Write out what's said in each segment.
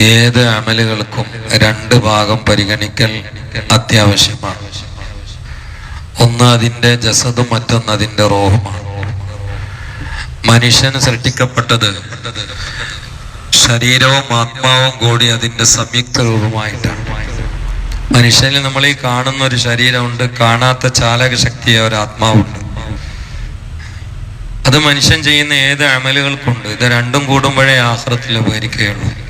ഏത് അമലുകൾക്കും രണ്ട് ഭാഗം പരിഗണിക്കൽ അത്യാവശ്യമാണ്. ഒന്ന് അതിന്റെ ജസദും മറ്റൊന്ന് അതിന്റെ റോഹുമാണ്. മനുഷ്യൻ സൃഷ്ടിക്കപ്പെട്ടത് ശരീരവും ആത്മാവും കൂടി അതിന്റെ സംയുക്ത രൂപമായിട്ടാണ്. മനുഷ്യനിൽ നമ്മൾ ഈ കാണുന്ന ഒരു ശരീരമുണ്ട് കാണാത്ത ചാലക ശക്തിയ ഒരു ആത്മാവുണ്ട്. അത് മനുഷ്യൻ ചെയ്യുന്ന ഏത് അമലുകൾക്കുണ്ട് ഇത് രണ്ടും കൂടുമ്പോഴേ ആഹ്രത്തിൽ ഉപകരിക്കുകയുള്ളൂ.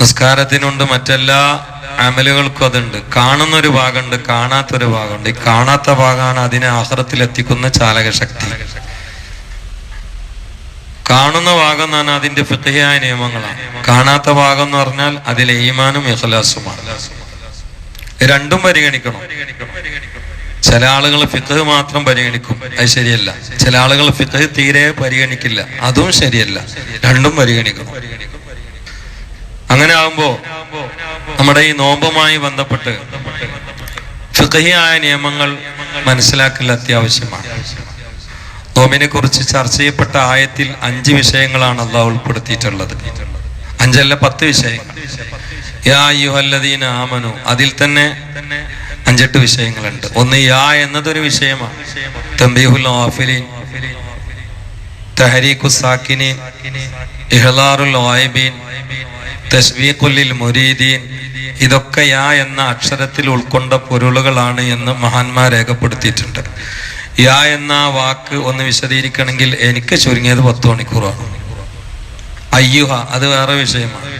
നിസ്കാരത്തിനുണ്ട് മറ്റെല്ലാ അമലുകൾക്കും അതുണ്ട്. കാണുന്ന ഒരു ഭാഗമുണ്ട് കാണാത്തൊരു ഭാഗമുണ്ട്. ഈ കാണാത്ത ഭാഗമാണ് അതിനെ ആഹ്റത്തിൽ എത്തിക്കുന്ന ചാലക ശക്തി കാണുന്ന ഭാഗം എന്ന് പറഞ്ഞാൽ അതിന്റെ പ്രത്യേകമായ നിയമങ്ങളാണ്. കാണാത്ത ഭാഗം എന്ന് പറഞ്ഞാൽ അതിലെ ഈമാനും ഇഖ്ലാസുമാണ്. രണ്ടും പരിഗണിക്കണം. ചില ആളുകൾ ഫിത്ത് മാത്രം പരിഗണിക്കും. അത് ശരിയല്ല. ചില ആളുകൾ ഫിത്ത് തീരെ പരിഗണിക്കില്ല. അതും ശരിയല്ല. രണ്ടും പരിഗണിക്കണം. അങ്ങനെ ആകുമ്പോ നമ്മുടെ ഈ നോമ്പുമായി ബന്ധപ്പെട്ട് ഫിഖഹിയായ നിയമങ്ങൾ മനസ്സിലാക്കൽ അത്യാവശ്യമാണ്. നോമ്പിനെ കുറിച്ച് ചർച്ച ചെയ്യപ്പെട്ട ആയത്തിൽ അഞ്ച് വിഷയങ്ങളാണ് അള്ളാഹ് ഉൾപ്പെടുത്തിയിട്ടുള്ളത്. അഞ്ചല്ല പത്ത് വിഷയങ്ങൾ. യാ യുഹല്ലദീന ആമനു അതിൽ തന്നെ അഞ്ചെട്ട് വിഷയങ്ങളുണ്ട്. ഒന്ന് യാ എന്നതൊരു വിഷയമാണ്. തംബീഹുൽ ആഫിലീൻ തഹരീഖു സാക്കിനി ഇഹ്ലാറുൽ വായിബീൻ തസ്വീഖുല്ലിൽ മുരീദീൻ. ഇതൊക്കെ യാ എന്ന അക്ഷരത്തിൽ ഉൾക്കൊണ്ട പൊരുളുകളാണ് എന്ന് മഹാന്മാർ രേഖപ്പെടുത്തിയിട്ടുണ്ട്. യാ എന്ന വാക്ക് ഒന്ന് വിശദീകരിക്കണമെങ്കിൽ എനിക്ക് ചുരുങ്ങിയത് പത്ത് മണിക്കൂറാണ്. അയ്യുഹ അത് വേറെ വിഷയമാണ്.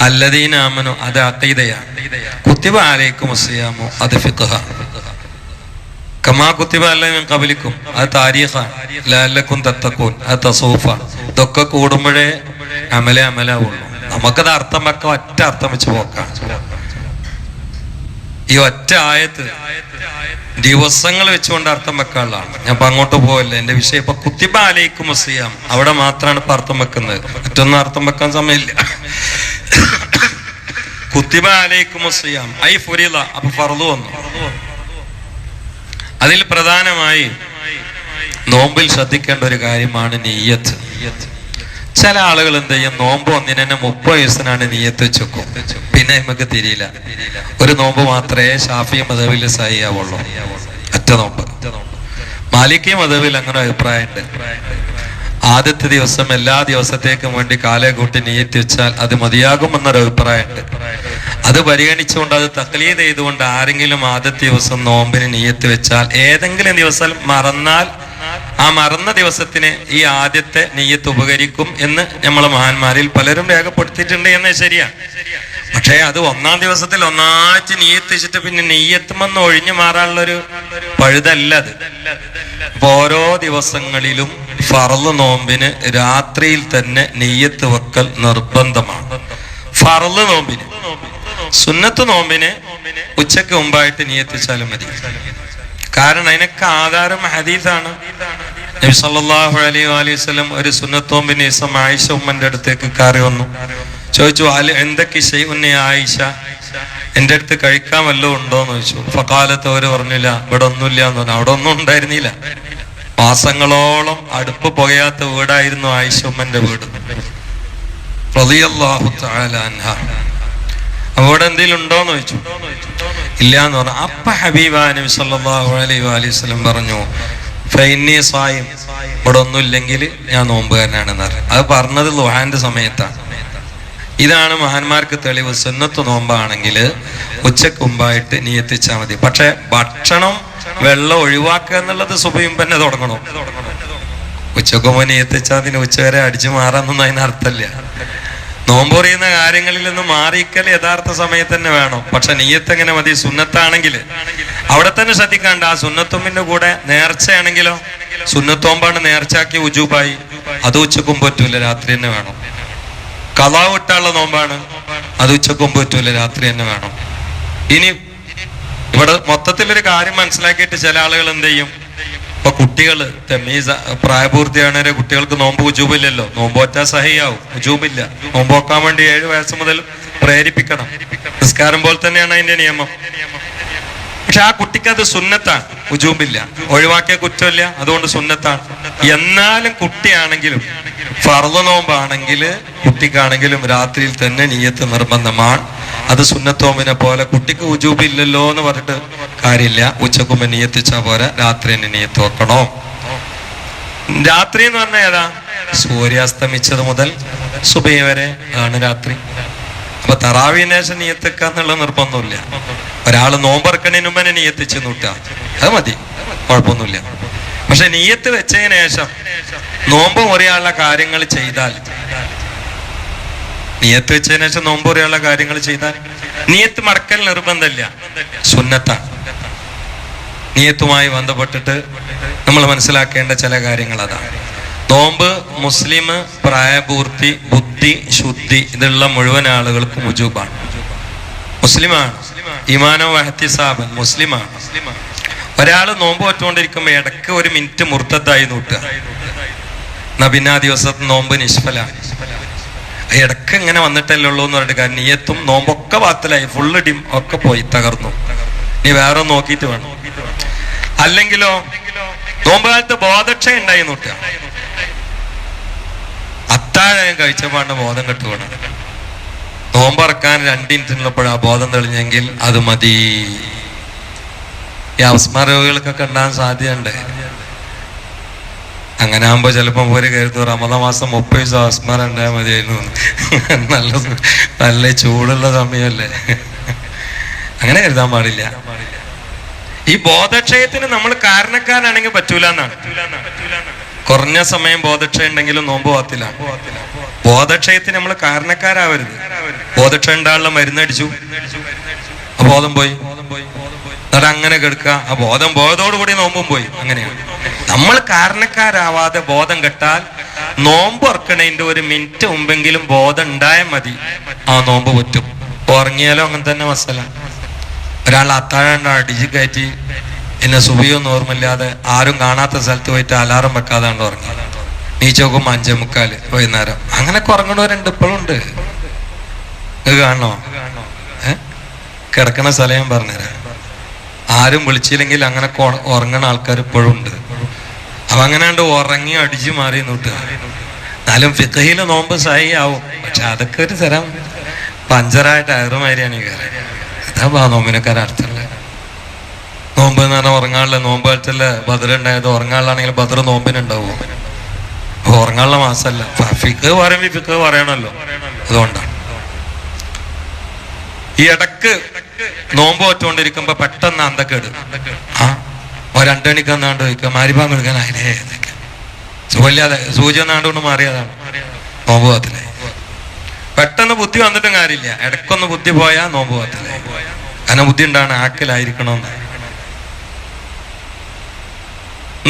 അല്ലദീനാമനോ അത് അക്കീതയാണ് കുത്തിബ ആലയിക്കും അസിയാമോ അത് ഫിഖഹ. കമാ കുത്തിബ അല്ല കബലിക്കും അത് താരീഖാണ് ലാലക്കും തത്തക്കൂൻ അത് തസൂഫാണ് ഇതൊക്കെ കൂടുമ്പോഴേ അമല അമലാവുള്ളൂ. നമുക്കത് അർത്ഥം വെക്കാം ഒറ്റ അർത്ഥം വെച്ച് നോക്കാം ഈ ഒറ്റ ആയത്ത് ദിവസങ്ങൾ വെച്ചുകൊണ്ട് അർത്ഥം വെക്കാനുള്ളതാണ് ഞാൻ ഇപ്പൊ അങ്ങോട്ട് പോവല്ലേ? എന്റെ വിഷയം ഇപ്പൊ കുത്തിബ ആലയിക്കും മുസിയാം അവിടെ മാത്രമാണ് ഇപ്പൊ അർത്ഥം വെക്കുന്നത്. മറ്റൊന്നും അർത്ഥം വെക്കാൻ സമയമില്ല. കുത്തിബ ആലയിക്കും മുസിയാം ഐ ഫുരില അപ്പൊ ഫറു വന്നു. അതിൽ പ്രധാനമായി നോമ്പിൽ ശ്രദ്ധിക്കേണ്ട ഒരു കാര്യമാണ് നീയത്ത്. ചില ആളുകൾ എന്ത് ചെയ്യും? നോമ്പ് ഒന്നിനെ തന്നെ മുപ്പത് വയസ്സിനാണ് നീയത്ത് വെച്ചേക്കും. പിന്നെ നമുക്ക് തിരിയില്ല. ഒരു നോമ്പ് മാത്രമേ ഷാഫി മതവിൽ സഹിയാവുള്ളൂ ഒറ്റ നോമ്പ്. മാലിക്കി മതവിൽ അങ്ങനെ അഭിപ്രായമുണ്ട്. ആദ്യത്തെ ദിവസം എല്ലാ ദിവസത്തേക്കും വേണ്ടി കാലെ കൂട്ടി നീയത്ത് വെച്ചാൽ അത് മതിയാകുമെന്നൊരു അഭിപ്രായമുണ്ട്. അത് പരിഗണിച്ചുകൊണ്ട് അത് തക്ലീത് ചെയ്തുകൊണ്ട് ആരെങ്കിലും ആദ്യത്തെ ദിവസം നോമ്പിന് നീയത്ത് വെച്ചാൽ ഏതെങ്കിലും ദിവസം മറന്നാൽ ആ മറന്ന ദിവസത്തിന് ഈ ആദ്യത്തെ നെയ്യത്ത് ഉപകരിക്കും എന്ന് നമ്മളെ മഹാന്മാരിൽ പലരും രേഖപ്പെടുത്തിയിട്ടുണ്ട് എന്ന് ശരിയാണ് പക്ഷേ അത് ഒന്നാം ദിവസത്തിൽ ഒന്നാച്ച് നെയ്യത്തിച്ചിട്ട് പിന്നെ നെയ്യത്തുമെന്ന് ഒഴിഞ്ഞു മാറാനുള്ളൊരു പഴുതല്ല അത്. ഓരോ ദിവസങ്ങളിലും ഫറൽ നോമ്പിന് രാത്രിയിൽ തന്നെ നെയ്യത്ത് വെക്കൽ നിർബന്ധമാണ്. ഫറൽ നോമ്പിന് സുന്നത്ത് നോമ്പിന് ഉച്ചയ്ക്ക് മുമ്പായിട്ട് നിയത്തിച്ചാലും മതി. കാരണം അതിനൊക്കെ ആധാരം ഹദീസാണ്. നബി സല്ലല്ലാഹു അലൈഹി അലൈഹി സ്വലം ഒരു സുന്നത്തോമ്പിന് ഇസം ആയിഷ ഉമ്മന്റെ അടുത്തേക്ക് കയറി വന്നു. ചോദിച്ചു അൽ എന്തൊക്കെ ചെയ്യുന്നേ ആയിഷ? എന്റെ അടുത്ത് കഴിക്കാൻ വല്ലതും ഉണ്ടോ? എന്ന് ചോദിച്ചു. ഫക്കാലത്ത് അവർ പറഞ്ഞില്ല ഇവിടെ ഒന്നുമില്ല എന്ന് പറഞ്ഞു. അവിടെ ഒന്നും ഉണ്ടായിരുന്നില്ല. മാസങ്ങളോളം അടുപ്പ് പുകയാത്ത വീടായിരുന്നു ആയിഷ ഉമ്മന്റെ വീട്. റളിയല്ലാഹു തആല അൻഹ. അവിടെ എന്തെങ്കിലും ഉണ്ടോന്ന് ചോദിച്ചു. ഇല്ല എന്ന് പറഞ്ഞു. അപ്പ ഹബീബ നബി സല്ലല്ലാഹു അലൈഹി വസല്ലം പറഞ്ഞു ഫൈനി സ്വായം ഇവിടെ ഒന്നുമില്ലെങ്കിൽ ഞാൻ നോമ്പുകാരനാണെന്ന് പറഞ്ഞു അത് പറഞ്ഞത് ലുഹാന്റെ സമയത്താണ്. ഇതാണ് മഹാന്മാർക്ക് തെളിവ്. സുന്നത്ത് നോമ്പാണെങ്കിൽ ഉച്ചയ്ക്ക് മുമ്പായിട്ട് നീ എത്തിച്ചാൽ മതി. പക്ഷെ ഭക്ഷണം വെള്ളം ഒഴിവാക്കുക എന്നുള്ളത് സുബയും തന്നെ തുടങ്ങണം. ഉച്ചയ്ക്ക് മുമ്പ് നീ എത്തിച്ചാൽ അതിന് ഉച്ചവരെ അടിച്ചു മാറാന്നൊന്നും അതിന് നോമ്പൊറിയുന്ന കാര്യങ്ങളിൽ നിന്ന് മാറിക്കൽ യഥാർത്ഥ സമയത്ത് തന്നെ വേണം. പക്ഷെ നെയ്യത്ത് എങ്ങനെ മതി? സുന്നത്താണെങ്കിൽ. അവിടെ തന്നെ ശ്രദ്ധിക്കാണ്ട്. ആ സുന്നത്തോമ്പിന്റെ കൂടെ നേർച്ചയാണെങ്കിലോ? സുന്നത്തോമ്പാണ് നേർച്ചയാക്കി ഉജൂബായി. അത് ഉച്ചക്കും പറ്റൂല രാത്രി തന്നെ വേണം. കലാവ് വിട്ടുള്ള നോമ്പാണ്. അത് ഉച്ചക്കും പറ്റൂല രാത്രി തന്നെ വേണം. ഇനി ഇവിടെ മൊത്തത്തിലൊരു കാര്യം മനസ്സിലാക്കിയിട്ട് ചില ആളുകൾ എന്ത് ചെയ്യും? ഇപ്പൊ കുട്ടികൾ തെമീസ പ്രായപൂർത്തിയാണവരെ കുട്ടികൾക്ക് നോമ്പ് ഉജൂബില്ലല്ലോ നോമ്പ് ഒറ്റാ സഹിയാവും. ഉജൂബില്ല നോമ്പ് വെക്കാൻ വേണ്ടി ഏഴ് വയസ്സ് മുതൽ പ്രേരിപ്പിക്കണം. നിസ്കാരം പോലെ തന്നെയാണ് അതിന്റെ നിയമം. പക്ഷെ ആ കുട്ടിക്ക് അത് സുന്നത്താണ്. ഉജൂബില്ല ഒഴിവാക്കിയ കുറ്റമില്ല. അതുകൊണ്ട് സുന്നത്താണ്. എന്നാലും കുട്ടിയാണെങ്കിലും ഫർദ് നോമ്പാണെങ്കിൽ കുട്ടിക്കാണെങ്കിലും രാത്രിയിൽ തന്നെ നീയത്ത് നിർബന്ധമാണ്. അത് സുന്നത്തോമിനെ പോലെ കുട്ടിക്ക് ഉജൂബില്ലല്ലോ എന്ന് പറഞ്ഞിട്ട് കാര്യമില്ല. ഉച്ചക്കുമ്പ് നീയത്തിച്ചാ പോരാ. രാത്രി തന്നെ നീയത്ത് വെക്കണോ രാത്രി എന്ന് പറഞ്ഞാൽ ഏതാ? സൂര്യാസ്തമിച്ചത് മുതൽ സുബൈ വരെ ആണ് രാത്രി. അപ്പൊ തറാവിനേശം ശേഷം നീയത്തിക്ക എന്നുള്ള നിർബന്ധമില്ല. ഒരാൾ നോമ്പറക്കണതിന് മുമ്പ് നീയത്തിച്ച് നൂട്ടുക അത് മതി. കുഴപ്പമൊന്നുമില്ല. പക്ഷെ നീയത്ത് വെച്ചതിന് ശേഷം നോമ്പ് മുറിയാനുള്ള കാര്യങ്ങൾ ചെയ്താൽ നീയത്ത് വെച്ചതിന് ശേഷം നോമ്പ് പറയാനുള്ള കാര്യങ്ങൾ ചെയ്താൽ നിയത്ത് മടക്കൽ നിർബന്ധമില്ല. സുന്നത്താണ് നീയത്തുമായി ബന്ധപ്പെട്ടിട്ട് നമ്മൾ മനസ്സിലാക്കേണ്ട ചില കാര്യങ്ങൾ അതാണ് നോമ്പ് മുസ്ലിം പ്രായപൂർത്തി ബുദ്ധി ശുദ്ധി ഇതുള്ള മുഴുവൻ ആളുകൾക്കും മുജൂബാണ് മുസ്ലിമാണ്. ഇമാനോ വഹത്തിസാബൻ മുസ്ലിമാണ്. ഒരാൾ നോമ്പ് വറ്റുകൊണ്ടിരിക്കുമ്പോൾ ഇടയ്ക്ക് ഒരു മിനിറ്റ് മുർത്തത്തായി നൂട്ടുക എന്നാ പിന്നെ ആ ദിവസത്തെ നോമ്പ് നിഷ്ഫലാണ്. ഇടയ്ക്ക് ഇങ്ങനെ വന്നിട്ടല്ലേ ഉള്ളൂ എന്ന് പറഞ്ഞിട്ട് കാര്യം. നീയത്തും നോമ്പൊക്കെ വാത്തലായി ഫുള്ള് ഡിം ഒക്കെ പോയി തകർന്നു. നീ വേറെ നോക്കിയിട്ട് വേണം. അല്ലെങ്കിലോ നോമ്പ് കാലത്ത് ബോധക്ഷ ഉണ്ടായി നൂട്ടുക അത്താഴം കഴിച്ചപ്പാണ്ട് ബോധം കെട്ടുകയാണ് നോമ്പറക്കാൻ രണ്ടിനുള്ളപ്പോഴാ ബോധം തെളിഞ്ഞെങ്കിൽ അത് മതി. ഈ അവസ്മാരോഗികൾക്കൊക്കെ ഉണ്ടാകാൻ സാധ്യതയുണ്ട്. അങ്ങനെ ആകുമ്പോ ചിലപ്പോ ഒരു കരുത്തു റമദ മാസം മുപ്പത് ദിവസം അവസ്മാരം ഉണ്ടായാൽ മതിയായിരുന്നു. നല്ല നല്ല ചൂടുള്ള സമയമല്ലേ? അങ്ങനെ കരുതാൻ പാടില്ല. ഈ ബോധക്ഷയത്തിന് നമ്മൾ കാരണക്കാരാണെങ്കിൽ പറ്റൂല എന്നാണ്. കുറഞ്ഞ സമയം ബോധക്ഷയം ഉണ്ടെങ്കിലും നോമ്പ് പോകത്തില്ല ബോധക്ഷയത്തിന് നമ്മൾ കാരണക്കാരാവരുത്. ബോധക്ഷയം ഉണ്ടാകുള്ള മരുന്നടിച്ചു ബോധം പോയി. അങ്ങനെ കെടുക്കുക. ആ ബോധം പോയതോടുകൂടി നോമ്പും പോയി. അങ്ങനെയാണ്. നമ്മൾ കാരണക്കാരാവാതെ ബോധം കെട്ടാൽ നോമ്പ് ഉറക്കണേന്റെ ഒരു മിനിറ്റ് മുമ്പെങ്കിലും ബോധം ഉണ്ടായാൽ മതി. ആ നോമ്പ് പറ്റും. ഉറങ്ങിയാലോ അങ്ങനെ തന്നെ മസല ഒരാൾ അത്താഴണ്ട അടിച്ച് കയറ്റി എന്നെ സുബിയൊന്നും ഓർമ്മയില്ലാതെ ആരും കാണാത്ത സ്ഥലത്ത് പോയിട്ട് അലാറം വെക്കാതാണ്ട് ഉറങ്ങി. നീച്ചോക്കും അഞ്ചേ മുക്കാൽ വൈകുന്നേരം. അങ്ങനെ ഉറങ്ങണവരുണ്ട് ഇപ്പോഴും ഉണ്ട്. ഇത് കാണണോ? കിടക്കണ സ്ഥലം ഞാൻ പറഞ്ഞുതരാം. ആരും വിളിച്ചില്ലെങ്കിൽ അങ്ങനെ ഉറങ്ങണ ആൾക്കാർ ഇപ്പോഴും ഉണ്ട്. കണ്ട് ഉറങ്ങി അടിച്ചു മാറി നോട്ട് എന്നാലും ഫിക്കഹിൽ നോമ്പ് സായി ആവും പക്ഷെ അതൊക്കെ ഒരു തരം പഞ്ചറായ ടയറ് മാതിരിയാണ് ഈ കയറി അതാ നോമ്പിനൊക്കെ അർത്ഥമുള്ളത് നോമ്പ് എന്ന് പറഞ്ഞാൽ ഉറങ്ങാനുള്ള നോമ്പ് കാലത്തല്ല ബദർ ഉണ്ടായത് ഉറങ്ങാനുള്ളാണെങ്കിൽ ബദർ നോമ്പിനുണ്ടാവും. ഉറങ്ങാനുള്ള മാസമല്ല. ഫിക്ക് പറയുമ്പോ ഫിക്ക് പറയണല്ലോ. അതുകൊണ്ടാണ് ഈ ഇടയ്ക്ക് നോമ്പ് വെച്ചുകൊണ്ടിരിക്കുമ്പോ പെട്ടെന്ന് അന്തക്കേട്. ആ? ഒരു രണ്ടണിക്ക് എന്നാണ്ട് ചോദിക്കുക മാരിപ്പാൻ കൊടുക്കാൻ അതിലേ സുഖമില്ലാതെ സൂചി ഒന്നാണ്ടുകൊണ്ട് മാറിയതാണ്. നോമ്പ് പോകത്തില്ലേ? പെട്ടെന്ന് ബുദ്ധി വന്നിട്ടും കാര്യമില്ല. ഇടക്കൊന്ന് ബുദ്ധി പോയാൽ നോമ്പ് പോകത്തില്ലേ? കാരണം ബുദ്ധി ഉണ്ടാണ് ആക്കലായിരിക്കണമെന്ന്.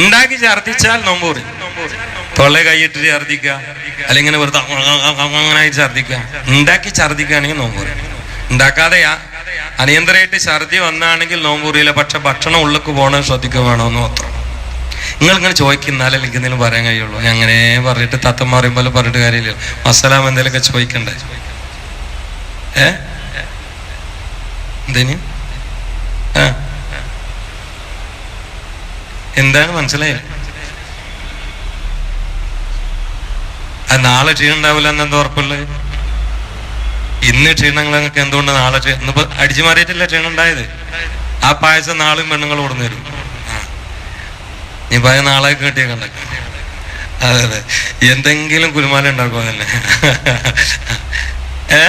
ഉണ്ടാക്കി ഛർദിച്ചാൽ നോമ്പ് തൊള്ളെ കൈയിട്ട് ഛർദിക്കുക അല്ലെങ്കിൽ വെറുതെ അങ്ങനെ ഛർദിക്കുക ഉണ്ടാക്കി ഛർദിക്കുകയാണെങ്കിൽ നോമ്പ് ഉണ്ടാക്കാതെയാ അനിയന്ത്രമായിട്ട് ഛർദി വന്നാണെങ്കിൽ നോമ്പൂറിയില്ല പറയില്ല പക്ഷെ ഭക്ഷണം ഉള്ളിക്ക് പോകണം ശ്രദ്ധിക്കുക വേണമെന്ന് മാത്രം. നിങ്ങൾ ഇങ്ങനെ ചോദിക്കുന്നാലേ എനിക്ക് എന്തെങ്കിലും പറയാൻ കഴിയുള്ളൂ? ഞാൻ അങ്ങനെ പറഞ്ഞിട്ട് തത്തം മാറിയുമ്പോൾ പറഞ്ഞിട്ട് കാര്യമില്ല. മസലാം എന്തെങ്കിലുമൊക്കെ ചോദിക്കണ്ടേ? ഏ? എന്തിനു? എന്താണ് മനസ്സിലായില്ല ആ നാളെ ക്ഷീണം ഉണ്ടാവില്ല എന്നെന്താ ഉറപ്പുള്ളത്? ഇന്ന് ക്ഷീണങ്ങളൊക്കെ എന്തുകൊണ്ട് നാളെ ഇന്നിപ്പോ അടിച്ചു മാറിയിട്ടില്ല ക്ഷീണം ഉണ്ടായത് ആ പായസം നാളും പെണ്ണുങ്ങൾ കൊടുന്നു തരും. നീ പായ നാളെ കേട്ടിയ കണ്ട അതെ അതെ. എന്തെങ്കിലും കുരുമാല ഉണ്ടാക്കുമോ തന്നെ ഏ?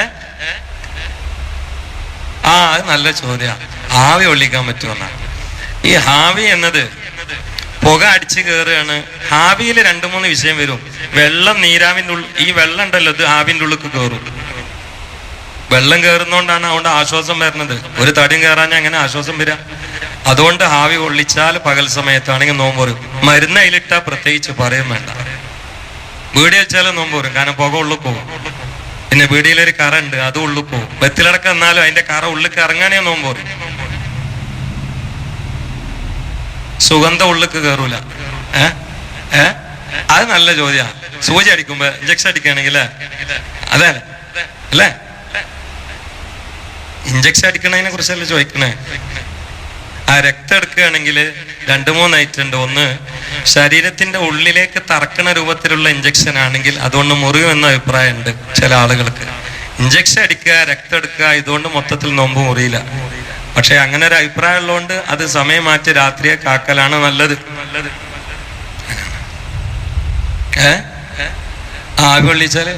ആ അത് നല്ല ചോദ്യമാണ് ആവി ഒള്ളിക്കാൻ പറ്റുമെന്നാണ് ഈ ഹാവി എന്നത് പുക അടിച്ചു കയറുകയാണ് ഹാവിയിൽ രണ്ടു മൂന്ന് വിഷയം വരും. വെള്ളം നീരാവിന്റെ ഉള്ളിൽ ഈ വെള്ളം ഉണ്ടല്ലോ ഇത് ഹാവിന്റെ ഉള്ളിൽ കയറും വെള്ളം കയറുന്നോണ്ടാണ് അതുകൊണ്ട് ആശ്വാസം വരുന്നത്. ഒരു തടിയും കയറാൻ അങ്ങനെ ആശ്വാസം വരാ? അതുകൊണ്ട് ഹാവി കൊള്ളിച്ചാൽ പകൽ സമയത്താണെങ്കിൽ നോമ്പ് വരും. മരുന്ന് അതിലിട്ടാ പ്രത്യേകിച്ച് പറയും വേണ്ട. വീടി വെച്ചാലും നോമ്പ് വരും. കാരണം പുക ഉള്ളിൽ പോകും. പിന്നെ വീടിയിലൊരു കറ ഉണ്ട് അത് ഉള്ളിൽ പോകും. വെത്തിലടക്കം എന്നാലും അതിന്റെ കറ ഉള്ളിൽ കറങ്ങാനേ നോമ്പ് വരും. സുഗന്ധം ഉള്ളിക്ക് കയറൂല ഏ? അത് നല്ല ചോദ്യ. സൂചി അടിക്കുമ്പോ ഇഞ്ചക്ഷൻ അടിക്കുകയാണെങ്കിൽ അതെ. അല്ലേ? ഇഞ്ചക്ഷൻ അടിക്കണതിനെ കുറിച്ചല്ലേ ചോദിക്കണേ? ആ രക്തം എടുക്കുകയാണെങ്കിൽ രണ്ട് മൂന്ന് ഐറ്റം ഉണ്ട്. ഒന്ന് ശരീരത്തിന്റെ ഉള്ളിലേക്ക് തറക്കണ രൂപത്തിലുള്ള ഇഞ്ചക്ഷൻ ആണെങ്കിൽ അതുകൊണ്ട് മുറിയുമെന്ന അഭിപ്രായമുണ്ട് ചില ആളുകൾക്ക്. ഇഞ്ചക്ഷൻ അടിക്കുക രക്തം എടുക്കുക ഇതുകൊണ്ട് മൊത്തത്തിൽ നോമ്പ് മുറിയില്ല. പക്ഷെ അങ്ങനെ ഒരു അഭിപ്രായം ഉള്ളതുകൊണ്ട് അത് സമയം മാറ്റി രാത്രിയെ കാക്കലാണ് നല്ലത്. നല്ലത് ഏ ആവി കൊള്ളിച്ചാൽ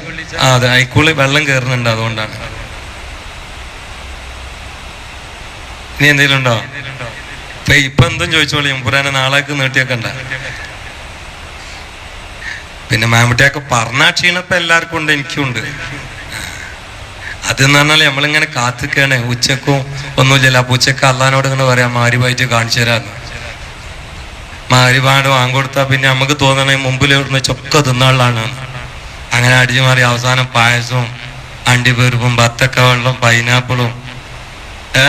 അതെ. അയക്കുള്ളി വെള്ളം കയറുന്നുണ്ട് അതുകൊണ്ടാണ്. ഇനി എന്തെങ്കിലും ഉണ്ടോ? ഇപ്പൊ ഇപ്പൊ എന്തും ചോദിച്ചോളി എമ്പുരാനെ നാളേക്ക് നീട്ടിയൊക്കെ പിന്നെ മാമുട്ടിയൊക്കെ പറഞ്ഞാ ക്ഷീണപ്പ എല്ലാവർക്കും ഉണ്ട് എനിക്കും ഉണ്ട്. അതെന്ന് പറഞ്ഞാൽ നമ്മളിങ്ങനെ കാത്തിക്കണേ. ഉച്ചക്കും ഒന്നുമില്ലല്ലോ അപ്പൊ ഉച്ചയ്ക്ക് അള്ളഹാനോട് ഇങ്ങനെ പറയാം മാരി മാരിവായിട്ട് കാണിച്ചു തരാന്ന്. മാരി പാട് വാങ്ങിക്കൊടുത്താ പിന്നെ നമുക്ക് തോന്നണേ മുമ്പിൽ ഇവിടുന്ന് ചൊക്ക തിന്നാളാണ് അങ്ങനെ അടിച്ചു മാറി അവസാനം പായസവും അണ്ടിപ്പരിപ്പും ബത്തക്ക വെള്ളം പൈനാപ്പിളും. ഏ?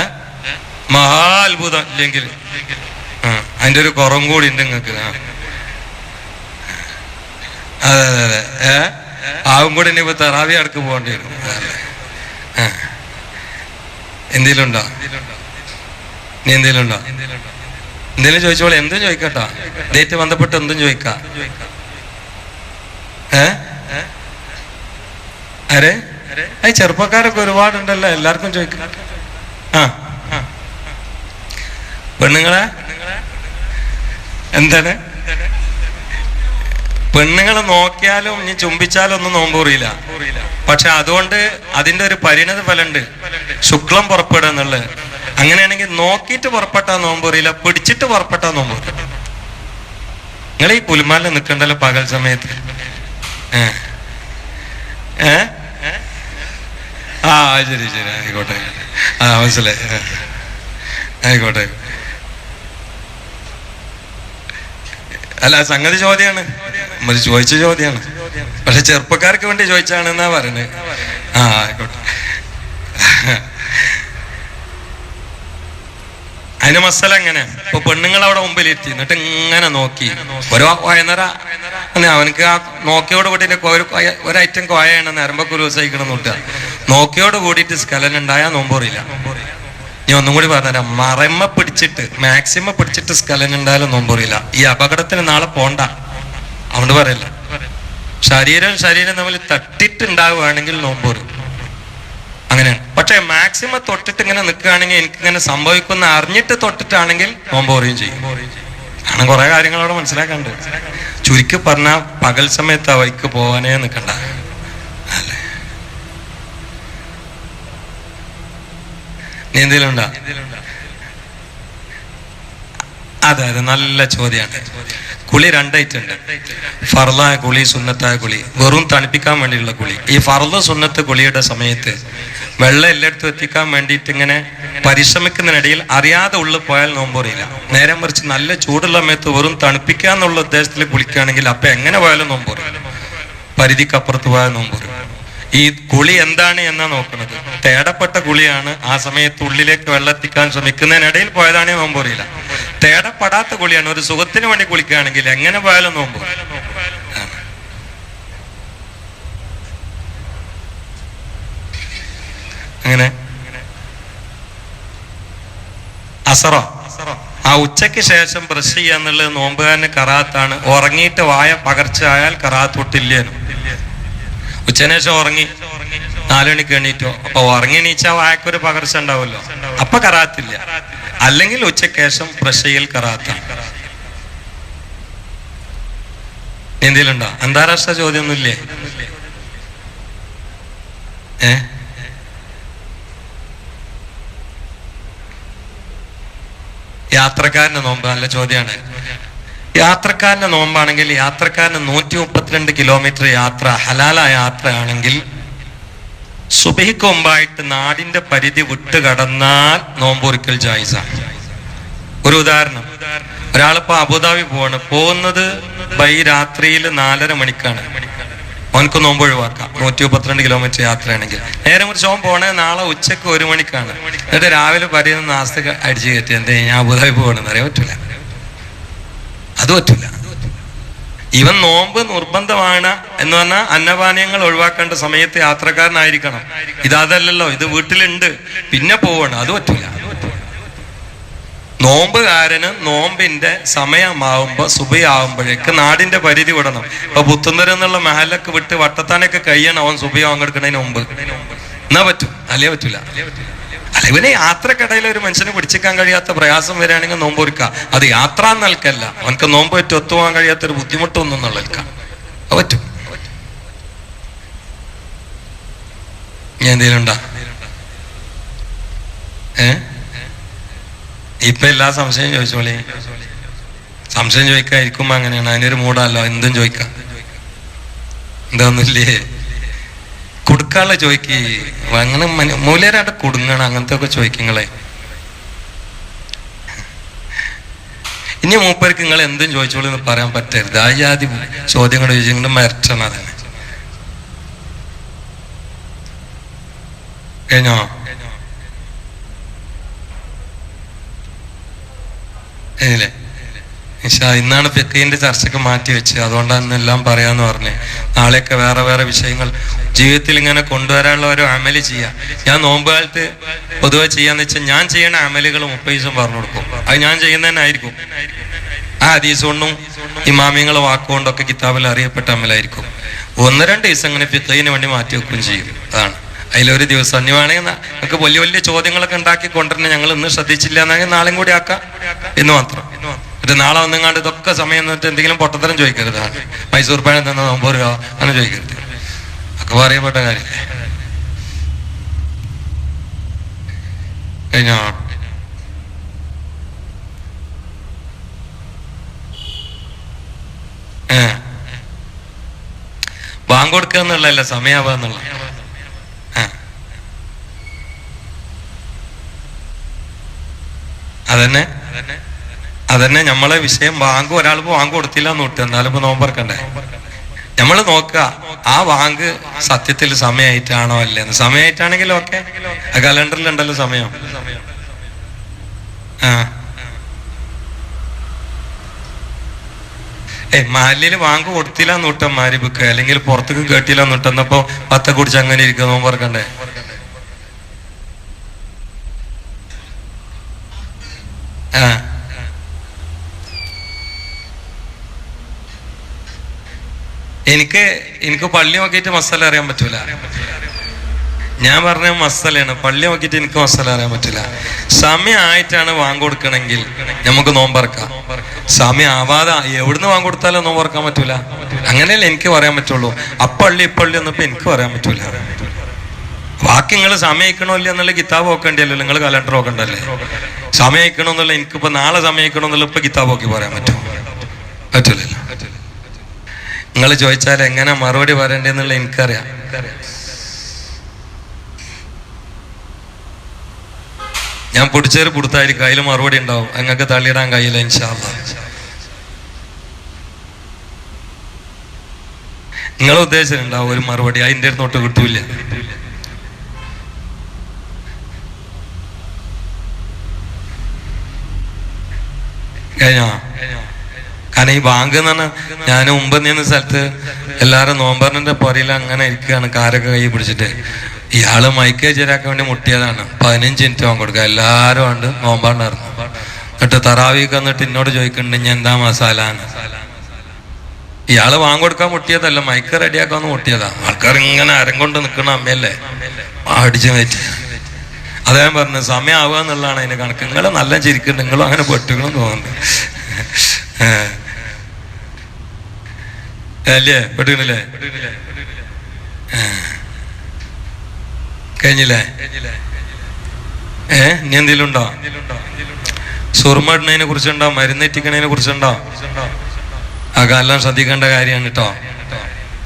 മഹാ അത്ഭുതം ഇല്ലെങ്കിൽ അതിന്റെ ഒരു കുറം കൂടി ഉണ്ട് നിങ്ങൾക്ക് അതെ അതെ അതെ. ഏ? ആവും കൂടി ഇനി ഇപ്പൊ തെറാവി അടുക്ക് പോകേണ്ടി വരും. എന്തേലുണ്ടോ നീ എന്തേലും ഉണ്ടോ എന്തേലും ചോദിച്ചോളെ. എന്തും ചോദിക്കട്ടോ. ഡേറ്റ് ബന്ധപ്പെട്ട് എന്തും ചോദിക്കാം. ഏ? അരെ അത് ചെറുപ്പക്കാരൊക്കെ ഒരുപാടുണ്ടല്ലോ. എല്ലാവർക്കും ചോദിക്കാം ആ. പെണ്ണുങ്ങളെ? എന്താണ്? പെണ്ണുങ്ങളെ നോക്കിയാലും ഇനി ചുംബിച്ചാലും ഒന്നും നോമ്പ് കുറിയില്ല പക്ഷെ അതുകൊണ്ട് അതിന്റെ ഒരു പരിണത ഫലമുണ്ട്. ശുക്ലം പുറപ്പെടുക എന്നുള്ളത്. അങ്ങനെയാണെങ്കിൽ നോക്കിയിട്ട് പുറപ്പെട്ടാ നോമ്പ് കുറിയില്ല പിടിച്ചിട്ട് പുറപ്പെട്ടാ നോമ്പ് കുറിയില്ല നിങ്ങൾ ഈ പുലിമാലിൽ നിൽക്കണ്ടല്ലോ പകൽ സമയത്ത്. ഏ? ആ ശരി ശരി ആയിക്കോട്ടെ. ആ മനസ്സിലായി. ആയിക്കോട്ടെ. അല്ല സംഗതി ചോദ്യമാണ് നമ്മൾ ചോദിച്ച ചോദ്യമാണ് പക്ഷെ ചെറുപ്പക്കാർക്ക് വേണ്ടി ചോദിച്ചാണെന്നാ പറയുന്നത് ആ ആയിക്കോട്ടെ. അതിന് മസല എങ്ങനെ ഇപ്പൊ പെണ്ണുങ്ങൾ അവിടെ മുമ്പിലിരുത്തി എന്നിട്ട് ഇങ്ങനെ നോക്കി. ഒരു വയനറ. അവനക്ക് ആ നോക്കിയോട് കൂട്ടിട്ട് ഒരു ഐറ്റം കോയാണ് നരമ്പൊക്കെ ഉത്സഹിക്കണം നോട്ടുക നോക്കിയോട് കൂടിയിട്ട് സ്കലൻ ഉണ്ടായാൽ നോമ്പോറിയില്ല ഞാൻ ഒന്നും കൂടി പറഞ്ഞുതരാം മറമ്മ പിടിച്ചിട്ട് മാക്സിമം പിടിച്ചിട്ട് സ്കലൻ ഉണ്ടായാലും നോമ്പോറിയില്ല ഈ അപകടത്തിന് നാളെ പോണ്ട. അതുകൊണ്ട് പറയല്ല. ശരീരം ശരീരം തമ്മിൽ തട്ടിട്ടുണ്ടാവുകയാണെങ്കിൽ നോമ്പോറും അങ്ങനെയാണ്. പക്ഷെ മാക്സിമം തൊട്ടിട്ട് ഇങ്ങനെ നിൽക്കുകയാണെങ്കിൽ എനിക്ക് ഇങ്ങനെ സംഭവിക്കുന്ന അറിഞ്ഞിട്ട് തൊട്ടിട്ടാണെങ്കിൽ നോമ്പ് പറയും ചെയ്യും. കാരണം കുറെ കാര്യങ്ങളോട് മനസ്സിലാക്കാണ്ട് ചുരുക്കി പറഞ്ഞ പകൽ സമയത്ത് ആ പോകാനേ നിൽക്കണ്ട. നീ അതെ അതെ നല്ല ചോദ്യമാണ് കുളി രണ്ടായിട്ടുണ്ട് ഫർലായ കുളി സുന്നത്തായ കുളി. വെറും തണുപ്പിക്കാൻ വേണ്ടിയുള്ള കുളി. ഈ ഫർദ സുന്നത്ത് കുളിയുടെ സമയത്ത് വെള്ളം എല്ലായിടത്തും എത്തിക്കാൻ വേണ്ടിയിട്ട് ഇങ്ങനെ പരിശ്രമിക്കുന്നതിനിടയിൽ അറിയാതെ ഉള്ളിൽ പോയാൽ നോമ്പ് അറിയില്ല. നേരെ മറിച്ച് നല്ല ചൂടുള്ള സമയത്ത് വെറും തണുപ്പിക്കുക എന്നുള്ള ഉദ്ദേശത്തിൽ കുളിക്കുകയാണെങ്കിൽ അപ്പൊ എങ്ങനെ പോയാലും നോമ്പ് നോമ്പറിയും പരിധിക്കപ്പുറത്ത് പോയാൽ നോമ്പ് നോമ്പറിയും ഈ കുളി എന്താണ് എന്നാ നോക്കുന്നത്? തേടപ്പെട്ട കുളിയാണ് ആ സമയത്ത് ഉള്ളിലേക്ക് വെള്ളത്തിക്കാൻ ശ്രമിക്കുന്നതിനിടയിൽ പോയതാണേ നോമ്പ് അറിയില്ല. തേടപ്പെടാത്ത കുളിയാണ്. ഒരു സുഖത്തിന് വേണ്ടി കുളിക്കുകയാണെങ്കിൽ എങ്ങനെ പോയാലും നോമ്പ് അങ്ങനെ. അസറോ. ആ ഉച്ചയ്ക്ക് ശേഷം ബ്രഷ് ചെയ്യുക എന്നുള്ളത് നോമ്പുകാരന് കറാത്താണ്. ഉറങ്ങിയിട്ട് വായ പകർച്ചയായാൽ കറാത്തൊട്ടില്ലേനും. കറാത്ത് തൊട്ടില്ലേനും ഉച്ചന് ഉറങ്ങി. നാലുമണിക്ക് എണീറ്റോ. അപ്പൊ ഉറങ്ങി എണീച്ചാ വായക്കൊരു പകർച്ച ഉണ്ടാവുമല്ലോ. അപ്പൊ കറാത്തില്ല. അല്ലെങ്കിൽ ഉച്ചയ്ക്ക് ശേഷം കറാത്ത. ചെയ്യൽ അന്താരാഷ്ട്ര എന്തെങ്കിലുണ്ടോ? അന്താരാഷ്ട്ര ചോദ്യമൊന്നുമില്ലേ? ഏ? യാത്രക്കാരന്റെ നോമ്പ് നല്ല ചോദ്യമാണ് യാത്രക്കാരന്റെ നോമ്പാണെങ്കിൽ യാത്രക്കാരന് നൂറ്റി മുപ്പത്തിരണ്ട് കിലോമീറ്റർ യാത്ര ഹലാല യാത്രയാണെങ്കിൽ സുബഹിക്ക് മുമ്പായിട്ട് നാടിന്റെ പരിധി വിട്ട് കടന്നാൽ നോമ്പൊരിക്കൽ ജായിസാണ്. ഒരു ഉദാഹരണം. ഒരാളിപ്പോ അബുദാബി പോവാണ്. പോകുന്നത് ബൈ രാത്രിയിൽ നാലര മണിക്കാണ്. അവനക്ക് നോമ്പ് ഒഴിവാക്കാം. നൂറ്റി മുപ്പത്തിരണ്ട് കിലോമീറ്റർ യാത്രയാണെങ്കിൽ. നേരെ മുറിച്ച് ഓൻ പോണേ നാളെ ഉച്ചയ്ക്ക് ഒരു മണിക്കാണ്. എന്നിട്ട് രാവിലെ പരിയുന്ന നാസ്ത അടിച്ചു കയറ്റി എന്തേ ഞാൻ അബുദാബി പോകണമെന്ന് അറിയാൻ പറ്റില്ല അത് പറ്റില്ല. ഇവൻ നോമ്പ് നിർബന്ധമാണ് എന്ന് പറഞ്ഞാൽ അന്നപാനീയങ്ങൾ ഒഴിവാക്കേണ്ട സമയത്ത് യാത്രക്കാരനായിരിക്കണം. ഇതല്ലല്ലോ ഇത് വീട്ടിലുണ്ട്. പിന്നെ പോവണം അത് പറ്റില്ല. നോമ്പുകാരന് നോമ്പിന്റെ സമയമാവുമ്പോ സുബിയാവുമ്പോഴേക്ക് നാടിന്റെ പരിധി വിടണം. ഇപ്പൊ പുത്തുന്നരം എന്നുള്ള മഹലൊക്കെ വിട്ട് വട്ടത്താനൊക്കെ കഴിയണം അവൻ സുബിയാവാൻ കിടക്കുന്നതിന് മുമ്പ്. എന്നാ പറ്റും? അല്ലേ പറ്റൂല? അല്ല ഇവനെ യാത്രക്കിടയിൽ ഒരു മനുഷ്യനെ പിടിച്ചേക്കാൻ കഴിയാത്ത പ്രയാസം വരികയാണെങ്കിൽ നോമ്പ് ഒരുക്കുക അത് യാത്ര നൽകല്ല. അവനക്ക് നോമ്പ് പറ്റി ഒത്തുപോകാൻ കഴിയാത്ത ഒരു ബുദ്ധിമുട്ടൊന്നും എന്നുള്ളൽക്കാം പറ്റും. ഞാൻ എന്തെങ്കിലും ഉണ്ടാ? ഏ? ഇപ്പൊ എല്ലാ സംശയം ചോദിച്ചോളി. സംശയം ചോദിക്കാതിരിക്കുമ്പോ അങ്ങനെയാണ്. അതിനൊരു മൂടല്ലോ. എന്തും ചോദിക്കാം. എന്താന്നില്ലേ കൊടുക്കാനുള്ള ചോദിക്ക് അങ്ങനെ മൂലരായിട്ട് കൊടുങ്ങണം അങ്ങനത്തെ ഒക്കെ ചോദിക്കങ്ങളെ ഇനി മൂപ്പർക്ക് നിങ്ങൾ എന്തും ചോദിച്ചോളൂ എന്ന് പറയാൻ പറ്റരുത്. ആ ജാതി ചോദ്യങ്ങൾ ചോദിച്ചിട്ട് മരച്ചണം അതന്നെ. കഴിഞ്ഞോ? ഇല്ലേ ഇൻഷാ ഇന്നാണ് ഫിഖീന്റെ ചർച്ചയ്ക്ക് മാറ്റി വെച്ച് അതുകൊണ്ടാണ് എല്ലാം പറയാന്ന് പറഞ്ഞേ. നാളെയൊക്കെ വേറെ വേറെ വിഷയങ്ങൾ ജീവിതത്തിൽ ഇങ്ങനെ കൊണ്ടുവരാനുള്ള ഒരു അമൽ ചെയ്യാം. ഞാൻ നോമ്പ് കാലത്ത് പൊതുവെ ചെയ്യാന്ന് വെച്ചാൽ ഞാൻ ചെയ്യണ അമലുകൾ മുപ്പത് ദിവസം പറഞ്ഞു കൊടുക്കും. അത് ഞാൻ ചെയ്യുന്നതന്നായിരിക്കും ആ ഹദീസ് കൊണ്ടും ഇമാമിങ്ങളെ വാക്കുകൊണ്ടൊക്കെ കിതാബിൽ അറിയപ്പെട്ട അമലായിരിക്കും. ഒന്ന് രണ്ട് ദിവസം ഇങ്ങനെ ഫിക്കയിന് വേണ്ടി മാറ്റി വെക്കുകയും ചെയ്യും. അതാണ്. അതിലൊരു ദിവസം ഇനി വേണമെങ്കിൽ നമുക്ക് വലിയ വലിയ ചോദ്യങ്ങളൊക്കെ ഉണ്ടാക്കി കൊണ്ടുവരണം ഞങ്ങൾ ഇന്ന് ശ്രദ്ധിച്ചില്ല എന്നെങ്കിൽ നാളെയും കൂടി ആക്കാം എന്ന് മാത്രം. എന്നിട്ട് നാളെ വന്നെങ്ങാണ്ട് ഇതൊക്കെ സമയം എന്നിട്ട് എന്തെങ്കിലും പൊട്ടത്തരം ചോദിക്കരുത്. മൈസൂർ പഴം തന്ന രൂപ അങ്ങനെ ചോദിക്കരുത്. ഒക്കെ പറയപ്പെട്ട കാര്യമില്ലേ കഴിഞ്ഞോ? ബാങ്ക് കൊടുക്കുക എന്നുള്ളതല്ല സമയാവുക എന്നുള്ള അതന്നെ? അതന്നെ. അതന്നെ നമ്മളെ വിഷയം വാങ്ക് ഒരാൾ വാങ്ക് കൊടുത്തില്ല എന്നാലും ഇപ്പൊ നോമ്പറക്കണ്ടേ നമ്മൾ നോക്കുക ആ വാങ്ക് സത്യത്തിൽ സമയമായിട്ടാണോ അല്ലേന്ന്. സമയമായിട്ടാണെങ്കിൽ ഓക്കെ ആ കലണ്ടറിൽ ഉണ്ടല്ലോ സമയം. ആ. ഏ മാലിൽ വാങ്ക് കൊടുത്തില്ല നൂട്ടം മാരിബുക്ക് അല്ലെങ്കിൽ പുറത്തേക്ക് കേട്ടില്ല നൂട്ടെന്നപ്പോ പത്ത കുടിച്ച് അങ്ങനെ ഇരിക്കുന്നു നോമ്പറക്കണ്ടേ ആ എനിക്ക് എനിക്ക് പള്ളി നോക്കിയിട്ട് മസാല അറിയാൻ പറ്റൂല. ഞാൻ പറഞ്ഞ മസാലയാണ്. പള്ളി നോക്കിയിട്ട് എനിക്ക് മസാല അറിയാൻ പറ്റില്ല സമയമായിട്ടാണ് വാങ്ങ് കൊടുക്കണമെങ്കിൽ നമുക്ക് നോമ്പറക്കാം. സമയം ആവാതെ എവിടുന്ന് വാങ്ങ് കൊടുത്താലും നോമ്പറക്കാൻ പറ്റൂല. അങ്ങനെയല്ലേ എനിക്ക് പറയാൻ പറ്റുള്ളൂ. അപ്പള്ളി ഇപ്പള്ളി ഒന്നും എനിക്ക് പറയാൻ പറ്റൂല. ബാക്കി നിങ്ങൾ സമയിക്കണോ ഇല്ല എന്നുള്ള കിതാബ് നോക്കേണ്ടിയല്ലോ നിങ്ങൾ കലണ്ടർ നോക്കണ്ടല്ലേ? സമയിക്കണോ എന്നുള്ള എനിക്കിപ്പോ നാളെ സമയിക്കണോ എന്നുള്ള ഇപ്പൊ കിതാബ് നോക്കി പറയാൻ പറ്റുമോ പറ്റൂലല്ലോ. നിങ്ങൾ ചോദിച്ചാൽ എങ്ങനെ മറുപടി പറയണ്ടെന്നുള്ള എനിക്കറിയാം. ഞാൻ പൊടിച്ചേര് പുടുത്തായിരിക്കും അതിൽ മറുപടി ഉണ്ടാവും. അങ്ങക്ക് തള്ളിയിടാൻ കഴിയില്ല ഇൻഷാല്ല നിങ്ങൾ ഉദ്ദേശിച്ചിട്ടുണ്ടാവും ഒരു മറുപടി അതിന്റെ അടുത്തോട്ട് കിട്ടൂല. കഴിഞ്ഞോ? കാരണം ഈ ബാങ്ക് എന്ന് പറഞ്ഞാൽ ഞാൻ മുമ്പ് നിന്ന സ്ഥലത്ത് എല്ലാവരും നോമ്പറിന്റെ പുറയിൽ അങ്ങനെ ഇരിക്കുകയാണ് കാരൊക്കെ കൈ പിടിച്ചിട്ട്. ഇയാൾ മൈക്കേ ചേരാക്കാൻ വേണ്ടി മുട്ടിയതാണ്. പതിനഞ്ച് മിനിറ്റ് വാങ്ങി കൊടുക്കുക. എല്ലാവരും ഉണ്ട് നോമ്പാണ്ടായിരുന്നു എന്നിട്ട് തറാവിക്ക് വന്നിട്ട് എന്നോട് ചോദിക്കുന്നുണ്ട് ഞാൻ എന്താ മസാല ഇയാൾ വാങ്ങി കൊടുക്കാൻ മുട്ടിയതല്ല മൈക്ക് റെഡിയാക്കാൻ മുട്ടിയതാ. ആൾക്കാർ ഇങ്ങനെ അരം കൊണ്ട് നിൽക്കണ അമ്മയല്ലേ? അടിച്ചു കയറ്റി അതേ പറഞ്ഞു സമയം ആവുക എന്നുള്ളതാണ് അതിന്റെ കണക്ക്. നിങ്ങൾ നല്ല ചിരിക്കുന്നുണ്ട് നിങ്ങളും അങ്ങനെ പെട്ടുകളും തോന്നുന്നുണ്ട് അല്ലേ? പെട്ടുകണില്ലേ കഴിഞ്ഞില്ലേ? ഏ? ഇനി എന്തെങ്കിലും ഉണ്ടോ ഇടുന്നതിനെ കുറിച്ചുണ്ടോ? മരുന്നെറ്റിക്കണതിനെ കുറിച്ചുണ്ടോ? കാലം ശ്രദ്ധിക്കേണ്ട കാര്യമാണ് കേട്ടോ.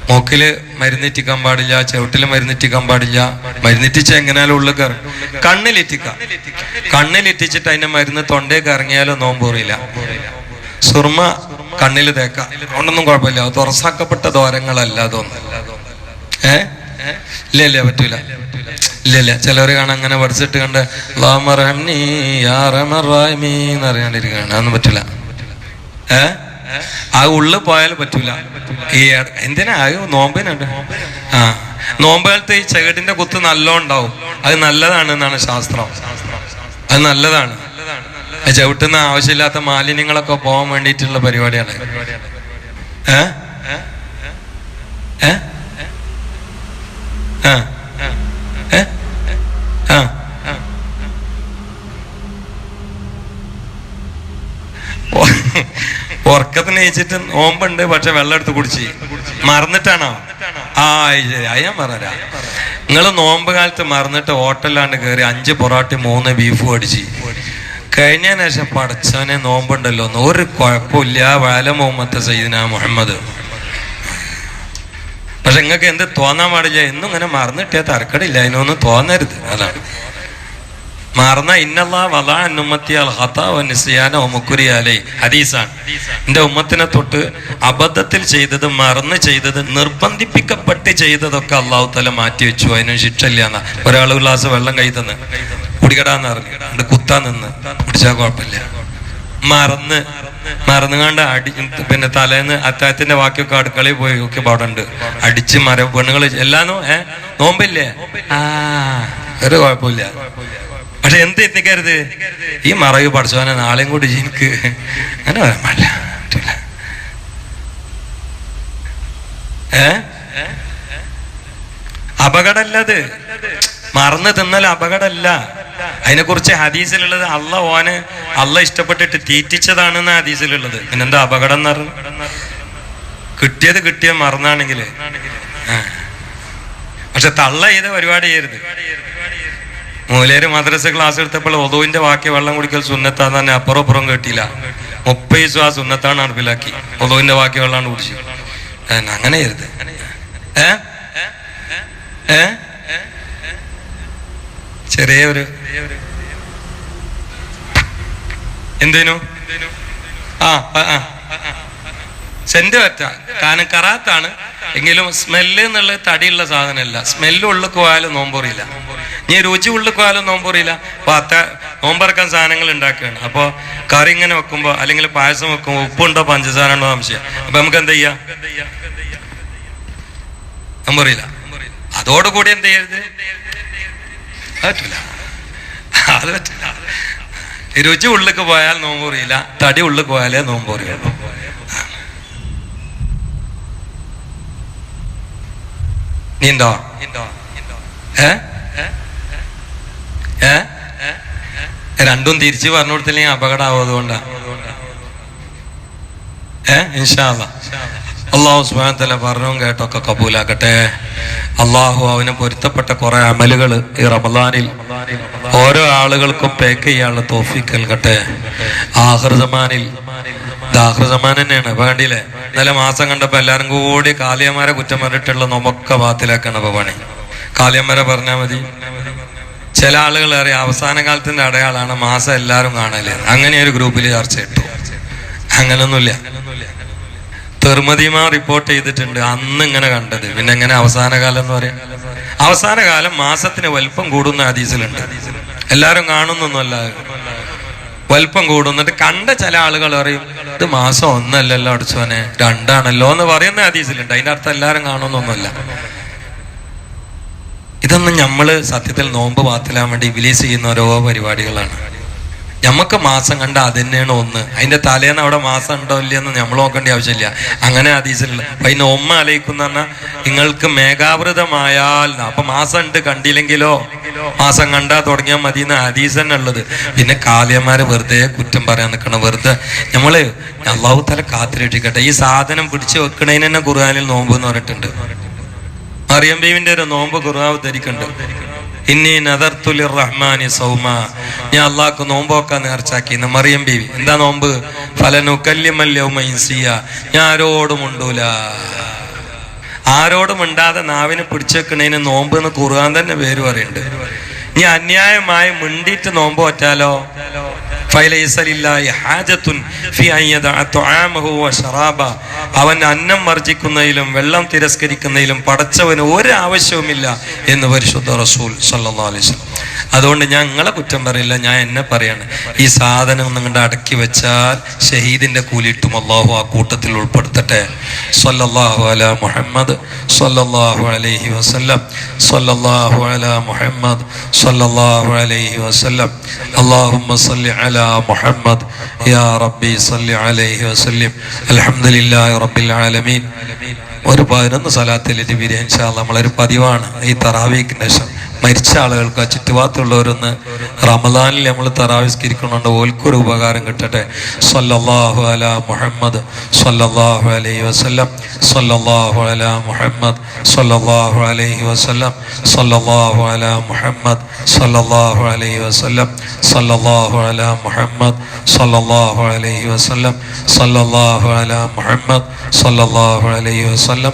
മൂക്കിൽ മരുന്നെറ്റിക്കാൻ പാടില്ല ചവിട്ടിൽ മരുന്നെറ്റിക്കാൻ പാടില്ല. മരുന്നെറ്റിച്ച എങ്ങനെയാലും ഉള്ളിൽ കയറും. കണ്ണിലെറ്റിക്കാം കണ്ണിലെറ്റിച്ചിട്ട് അതിന്റെ മരുന്ന് തൊണ്ടേക്ക് ഇറങ്ങിയാലും നോമ്പൂറിയില്ല സുർമ കണ്ണിൽ തേക്കാം. അതുകൊണ്ടൊന്നും കുഴപ്പമില്ല. തുറസാക്കപ്പെട്ട ദ്വാരങ്ങളല്ല അതൊന്നും. ഏ? ഇല്ല ഇല്ല പറ്റൂല. ഇല്ല ഇല്ല. ചിലവര് കാണാൻ അങ്ങനെ പഠിച്ചിട്ട് കണ്ട് എന്ന് അതൊന്നും പറ്റൂല. ഏ? ആ ഉള്ളു പോയാൽ പറ്റൂല. ഈ എന്തിനാ? അത് നോമ്പിനുണ്ട്. ആ. നോമ്പുകാലത്ത് ഈ ചെകിടിന്റെ കുത്ത് നല്ലോണ്ടാവും അത് നല്ലതാണ് എന്നാണ് ശാസ്ത്രം. അത് നല്ലതാണ്. ചവിട്ടുന്ന ആവശ്യമില്ലാത്ത മാലിന്യങ്ങളൊക്കെ പോകാൻ വേണ്ടിയിട്ടുള്ള പരിപാടിയാണ്. ഉറക്കത്തിന് നയിച്ചിട്ട് നോമ്പുണ്ട് പക്ഷെ വെള്ളം എടുത്ത് കുടിച്ച്. മറന്നിട്ടാണോ? ആ ശരി. ഞാൻ പറഞ്ഞുതരാം. നിങ്ങൾ നോമ്പ് കാലത്ത് മറന്നിട്ട് ഹോട്ടലിലാണ്ട് കയറി അഞ്ച് പൊറോട്ടി മൂന്ന് ബീഫ് അടിച്ച് കഴിഞ്ഞതിന് ശേഷം പടച്ചവനെ നോമ്പുണ്ടല്ലോ എന്ന്. ഒരു കുഴപ്പമില്ല. വാല മുഹമ്മദ് സയ്യിദിന മുഹമ്മദ്. പക്ഷെ നിങ്ങൾക്ക് എന്ത് തോന്നാൻ പാടില്ല. എന്നും ഇങ്ങനെ മറന്നിട്ടേ തർക്കടില്ല അതിനൊന്നും തോന്നരുത്. അതാണ്. മറന്ന ഇന്നല്ലാ വലാ ഉമ്മത്തി അൽ വ മുക്രിയാലേ ഹദീസാണ്. എന്റെ ഉമ്മത്തിനെ തൊട്ട് അബദ്ധത്തിൽ ചെയ്തത് മറന്ന് ചെയ്തത് നിർബന്ധിപ്പിക്കപ്പെട്ട് ചെയ്തതൊക്കെ അള്ളാഹു തല മാറ്റി വെച്ചു അതിനും ശിക്ഷ ഇല്ലാന്ന ഒരാൾ ഗ്ലാസ് വെള്ളം കൈ കുടിക്കടാന്ന് പറഞ്ഞു അവിടെ കുത്താൻ നിന്ന്. പിടിച്ചാൽ കുഴപ്പമില്ല. മറന്ന്. മറന്നുകാണ്ട് അടി പിന്നെ തലേന്ന് അത്താഴത്തിന്റെ ബാക്കിയൊക്കെ അടുക്കളയിൽ പോയി ഒക്കെ പാടുണ്ട് അടിച്ച് മര പെണ്ണുകൾ എല്ലാന്നോ? ഏ? നോമ്പില്ലേ? ആ ഒരു കുഴപ്പമില്ല. പക്ഷെ എന്ത് എത്തിക്കരുത്? ഈ മറവ് പഠിച്ചവനെ നാളെയും കൂടി എനിക്ക് അങ്ങനെ പറയാൻ പാടില്ല. ഏ? അപകടമല്ലത് മറന്ന് തിന്നൽ അപകടമല്ല. അതിനെക്കുറിച്ച് ഹദീസിലുള്ളത് അല്ല ഓന് അല്ല ഇഷ്ടപ്പെട്ടിട്ട് തീറ്റിച്ചതാണെന്ന് ഹദീസിലുള്ളത്. പിന്നെന്താ അപകടം എന്ന് പറഞ്ഞു? കിട്ടിയത് കിട്ടിയ മറന്നാണെങ്കിൽ. പക്ഷെ തള്ള ചെയ്ത പരിപാടി ചെയ്യരുത്. മൂലേര് മദ്രസ ക്ലാസ് എടുത്തപ്പോൾ ഒതുവിന്റെ ബാക്കി വെള്ളം കുടിക്കൽ സുന്നത്താന്ന് തന്നെ അപ്പുറം അപ്പുറം കേട്ടില്ല. മുപ്പത് ദിവസം ആ സുന്നത്താണ് നടപ്പിലാക്കി. ഒതുവിന്റെ ബാക്കി വെള്ളം കുടിച്ചു. അങ്ങനെ ചെയ്യരുത്. ഏ? ഏ? ചെറിയ ഒരു എന്തേനു? ആ ആ, സെന്റ് പറ്റ കാരണം കറാത്താണ്. എങ്കിലും സ്മെല്ല് എന്നുള്ള തടിയുള്ള സാധനമല്ല. സ്മെല്ല് ഉള്ളിൽ പോയാലും നോമ്പൊറിയില്ല. നീ രുചി ഉള്ളിൽ പോയാലും നോമ്പൊറിയില്ല. അപ്പൊ അത്ത നോമ്പറക്കാൻ സാധനങ്ങൾ ഉണ്ടാക്കുകയാണ്. അപ്പൊ കറി ഇങ്ങനെ വെക്കുമ്പോ അല്ലെങ്കിൽ പായസം വെക്കുമ്പോ ഉപ്പുണ്ടോ പഞ്ചസാര ഉണ്ടോ സംശയം. അപ്പൊ നമുക്ക് എന്താ ചെയ്യാം? നോമ്പൊറിയില്ല. അതോടുകൂടി എന്ത് ചെയ്യരുത്? അത് പറ്റില്ല. അത് പറ്റില്ല. രുചി ഉള്ളിക്ക് പോയാൽ നോമ്പ് നോമ്പറിയില്ല തടി ഉള്ളിൽ പോയാലേ നോമ്പറിയുള്ളൂ നീണ്ടോ നീന്തോ? രണ്ടും തിരിച്ചു പറഞ്ഞു കൊടുത്തില്ലെങ്കിൽ അപകടമാവും അതുകൊണ്ടാ ഏ ഇൻഷാല്ല അള്ളാഹു സുബാൻ തല പറഞ്ഞും കേട്ടൊക്കെ കബൂലാക്കട്ടെ. അള്ളാഹു അവന് പൊരുത്തപ്പെട്ട കുറെ അമലുകൾ ഈ റമദാനിൽ ഓരോ ആളുകൾക്കും പേക്ക് ചെയ്യാനുള്ള തോഫിക്ക് നൽകട്ടെ. ആഹൃതമാനിൽ ദാഹൃതമാൻ തന്നെയാണ്. വേണ്ടിയില്ലേ ഇന്നലെ മാസം കണ്ടപ്പോ എല്ലാരും കൂടി കാലിയമാരെ കുറ്റം പറഞ്ഞിട്ടുള്ള നമുക്ക ബാത്തിലാക്കാണ് അപ്പൊ പണി. കാലിയമാരെ പറഞ്ഞാൽ മതി. ചില ആളുകൾ അറിയാം അവസാന കാലത്തിന്റെ അടയാളാണ് മാസം എല്ലാവരും കാണൽ. അങ്ങനെ ഒരു ഗ്രൂപ്പിൽ ചർച്ച ഇട്ടു. അങ്ങനൊന്നുമില്ല. തെർമതിമാ റിപ്പോർട്ട് ചെയ്തിട്ടുണ്ട്. അന്ന് ഇങ്ങനെ കണ്ടത്. പിന്നെ എങ്ങനെ അവസാന കാലം എന്ന് പറയാം? അവസാന കാലം മാസത്തിന് വലിപ്പം കൂടുന്ന ഹദീസിലുണ്ട്. എല്ലാരും കാണുന്നൊന്നുമല്ല. വലിപ്പം കൂടുന്നിട്ട് കണ്ട ചില ആളുകൾ അറിയും ഇത് മാസം ഒന്നല്ലല്ലോ അടിച്ചോനെ രണ്ടാണല്ലോ എന്ന് പറയുന്ന ഹദീസിലുണ്ട്. അതിന്റെ അർത്ഥം എല്ലാരും കാണുന്നൊന്നുമല്ല. ഇതൊന്നും നമ്മൾ സത്യത്തിൽ നോമ്പ് പാത്തിലാൻ വേണ്ടി വിലീസ് ചെയ്യുന്ന ഓരോ പരിപാടികളാണ്. നമുക്ക് മാസം കണ്ട അത് തന്നെയാണ് ഒന്ന്. അതിന്റെ തലേന്ന് അവിടെ മാസം ഉണ്ടോ ഇല്ലയെന്ന് നമ്മൾ നോക്കേണ്ട ആവശ്യമില്ല. അങ്ങനെ ഹദീസിലുള്ള അപ്പൊ അതിന് ഒമ്മ അലയിക്കുന്ന പറഞ്ഞാൽ നിങ്ങൾക്ക് മേഘാവൃതമായാൽ. അപ്പൊ മാസം ഉണ്ട് കണ്ടില്ലെങ്കിലോ? മാസം കണ്ടാ തുടങ്ങിയാൽ മതി എന്ന് ഹദീസ് തന്നെ ഉള്ളത്. പിന്നെ കാലിയന്മാര് വെറുതെ കുറ്റം പറയാൻ നിൽക്കണം വെറുതെ നമ്മൾ അള്ളാഹു തല കാത്തിരക്ഷിക്കട്ടെ. ഈ സാധനം പിടിച്ചു വെക്കണേന് തന്നെ ഖുർആനിൽ നോമ്പ് എന്ന് പറഞ്ഞിട്ടുണ്ട്. മറിയം ബീവിന്റെ ഒരു നോമ്പ് ഖുർആവ് ധരിക്കുന്നുണ്ട് ഇന്നി നദർത്തുലി റഹ്മാനി സൗമ. ഞാൻ അള്ളാഹ്ക്ക് നോമ്പോക്കാൻ നേർച്ചാക്കി ഇന്ന് മറിയം ബീവി. എന്താ നോമ്പ്? ഫലനു കല്യമല്യൗമൈസിയ ഞാൻ ആരോടും ഉണ്ടൂല ആരോടും ഉണ്ടാതെ നാവിനെ പിടിച്ചേക്കണേന് നോമ്പ് എന്ന് കുറുകാൻ തന്നെ പേര് പറയുന്നുണ്ട്. ഇനി അന്യായമായി മിണ്ടിയിട്ട് നോമ്പ് പറ്റാലോ? അവൻ അന്നം വർജിക്കുന്നതിലും വെള്ളം തിരസ്കരിക്കുന്നതിലും പടച്ചവന് ഒരു ആവശ്യവുമില്ല എന്ന് പരിശുദ്ധ റസൂൽ സല്ലാ അലൈഹി അതുകൊണ്ട് ഞാൻ നിങ്ങളെ കുറ്റം പറയില്ല ഞാൻ എന്നെ പറയാണ് ഈ സാധനം നിങ്ങളുടെ അടക്കി വെച്ചാൽ ഷഹീദിന്റെ കൂലിയിട്ടും അള്ളാഹു ആ കൂട്ടത്തിൽ ഉൾപ്പെടുത്തട്ടെ സല്ലല്ലാഹു അല മുഹമ്മദ് സല്ലല്ലാഹു അലൈഹി വസല്ലം സല്ലല്ലാഹു അല മുഹമ്മദ് സല്ലല്ലാഹു അലൈഹി വസല്ലം اللهم صل على على محمد يا ربي صل عليه وسلم الحمد لله رب العالمين ഒരു പതിനൊന്ന് സ്ഥലത്തിൽ ഇരുവിരി ഇൻഷാല്ല നമ്മളൊരു പതിവാണ് ഈ തറാവീക്കിന്റെ ശേഷം മരിച്ച ആളുകൾക്ക് ആ റമദാനിൽ നമ്മൾ തറാവിസ്കരിക്കുന്നുണ്ട് ഓൽക്കൊരു ഉപകാരം കിട്ടട്ടെ. സല്ലല്ലാഹു അല മുഹമ്മദ് സല്ലല്ലാഹു അലൈഹി വസല്ലം സല്ലല്ലാഹു അല മുഹമ്മദ് സല്ലല്ലാഹു അലൈഹി വസല്ലം സല്ലല്ലാഹു അല മുഹമ്മദ് സല്ലല്ലാഹു അലൈഹി വസല്ലം സല്ലല്ലാഹു അല മുഹമ്മദ് സല്ലല്ലാഹു അലൈഹി വസല്ലം സല്ലല്ലാഹു അല മുഹമ്മദ് സല്ലല്ലാഹു അലൈഹി വസല്ലം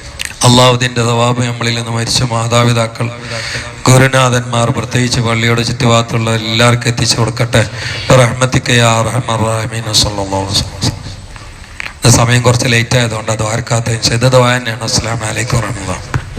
അള്ളാഹുദിന്റെ തവാബ് നമ്മളിൽ നിന്ന് മരിച്ച മാതാപിതാക്കൾ ഗുരുനാഥന്മാർ പ്രത്യേകിച്ച് പള്ളിയുടെ ചുറ്റുഭാഗത്തുള്ള എല്ലാവർക്കും എത്തിച്ചു കൊടുക്കട്ടെ. സമയം കുറച്ച് ലേറ്റ് ആയതുകൊണ്ട് അത് ആർക്കാത്ത ഇത് ദ്വാ തന്നെയാണ്. അസ്സലാമു അലൈക്കും വറഹ്മത്തുള്ളാഹി